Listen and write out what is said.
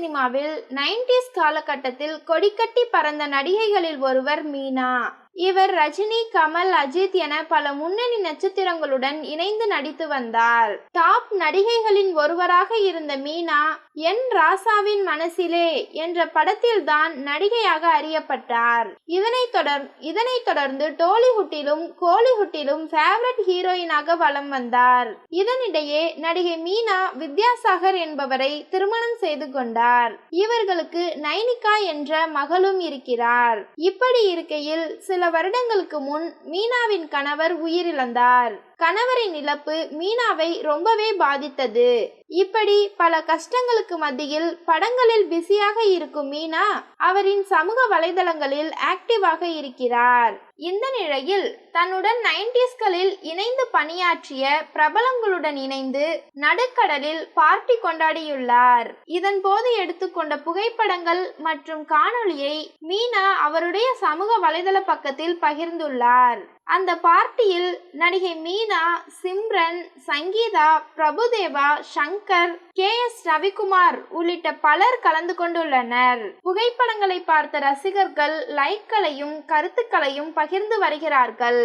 சினிமாவில் நைன்டிஸ் காலகட்டத்தில் கொடிக்கட்டி பறந்த நடிகைகளில் ஒருவர் மீனா. இவர் ரஜினி கமல் அஜித் என பல முன்னணி நட்சத்திரங்களுடன் இணைந்து நடித்து வந்தார். டாப் நடிகைகளின் ஒருவராக இருந்த மீனா என் ராசாவின் மனசிலே என்ற படத்தில்தான் நடிகையாக அறியப்பட்டார். இதனைத் தொடர் இதனைத் தொடர்ந்து டோலிவுட்டிலும் கோலிவுட்டிலும் ஃபேவரட் ஹீரோயினாக வலம் வந்தார். இதனிடையே நடிகை மீனா வித்யாசாகர் என்பவரை திருமணம் செய்து கொண்டார். இவர்களுக்கு நைனிகா என்ற மகளும் இருக்கிறார். இப்படி இருக்கையில் சில வருடங்களுக்கு முன் மீனாவின் கணவர் உயிரிழந்தார். கணவரின் இழப்பு மீனாவை ரொம்பவே பாதித்தது. இப்படி பல கஷ்டங்களுக்கு மத்தியில் படங்களில் பிஸியாக இருக்கும் மீனா அவரின் சமூக வலைதளங்களில் ஆக்டிவாக இருக்கிறார். இந்த நிலையில் தன்னுடன் நைன்டிஸ்களில் இணைந்து பணியாற்றிய பிரபலங்களுடன் இணைந்து நடுக்கடலில் பார்ட்டி கொண்டாடியுள்ளார். இதன் போது எடுத்துக்கொண்ட புகைப்படங்கள் மற்றும் காணொளியை மீனா அவருடைய சமூக வலைதள பக்கத்தில் பகிர்ந்துள்ளார். அந்த பார்ட்டியில் நடிகை மீனா சிம்ரன் சங்கீதா பிரபுதேவா சங்கர் கே எஸ் ரவிக்குமார் உள்ளிட்ட பலர் கலந்து கொண்டுள்ளனர். புகைப்படங்களை பார்த்த ரசிகர்கள் லைக்களையும் கருத்துக்களையும் பகிர்ந்து வருகிறார்கள்.